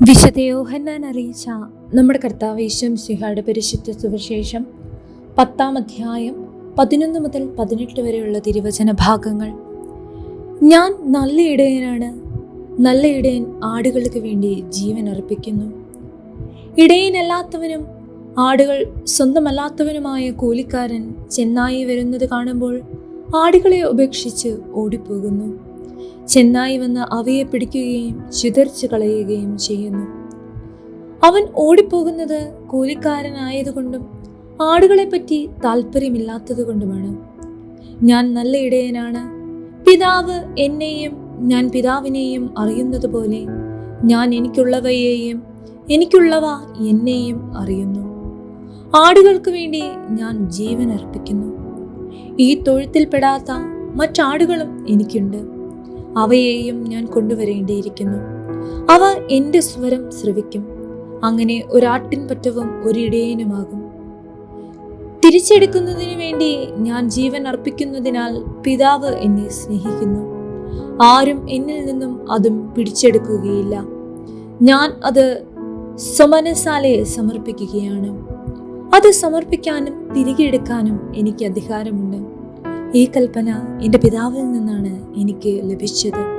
വിശുദ്ധ യോഹന്നാൻ അറിയിച്ച നമ്മുടെ കർത്താവ് ഈശ്വം സിഹായുടെ പരിശുദ്ധ സുവിശേഷം പത്താം അധ്യായം പതിനൊന്ന് മുതൽ പതിനെട്ട് വരെയുള്ള തിരുവചന ഭാഗങ്ങൾ. ഞാൻ നല്ല ഇടയനാണ്. നല്ല ഇടയൻ ആടുകൾക്ക് വേണ്ടി ജീവൻ അർപ്പിക്കുന്നു. ഇടയനല്ലാത്തവനും ആടുകൾ സ്വന്തമല്ലാത്തവനുമായ കൂലിക്കാരൻ ചെന്നായി വരുന്നത് കാണുമ്പോൾ ആടുകളെ ഉപേക്ഷിച്ച് ഓടിപ്പോകുന്നു. ചെന്നായി വന്ന് അവയെ പിടിക്കുകയും ചിതറിച്ചു കളയുകയും ചെയ്യുന്നു. അവൻ ഓടിപ്പോകുന്നത് കൂലിക്കാരനായതുകൊണ്ടും ആടുകളെപ്പറ്റി താല്പര്യമില്ലാത്തതുകൊണ്ടുമാണ് ഞാൻ നല്ല ഇടയനാണ്. പിതാവ് എന്നെയും ഞാൻ പിതാവിനെയും അറിയുന്നത് പോലെ ഞാൻ എനിക്കുള്ളവയെയും എനിക്കുള്ളവ എന്നെയും അറിയുന്നു. ആടുകൾക്ക് വേണ്ടി ഞാൻ ജീവൻ അർപ്പിക്കുന്നു ഈ തൊഴുത്തിൽപ്പെടാത്ത മറ്റാടുകളും എനിക്കുണ്ട്. അവയെയും ഞാൻ കൊണ്ടുവരേണ്ടിയിരിക്കുന്നു. അവ എന്റെ സ്വരം ശ്രവിക്കും. അങ്ങനെ ഒരാട്ടിൻപറ്റവും ഒരിടയനുമാകും. തിരിച്ചെടുക്കുന്നതിനു വേണ്ടി ഞാൻ ജീവൻ അർപ്പിക്കുന്നതിനാൽ പിതാവ് എന്നെ സ്നേഹിക്കുന്നു. ആരും എന്നിൽ നിന്നും അതും പിടിച്ചെടുക്കുകയില്ല. ഞാൻ അത് സ്വമനസാലെ സമർപ്പിക്കുകയാണ്. അത് സമർപ്പിക്കാനും തിരികെ എടുക്കാനും എനിക്ക് അധികാരമുണ്ട്. ഈ കൽപ്പന എന്റെ പിതാവിൽ നിന്നാണ് എനിക്ക് ലഭിച്ചത്.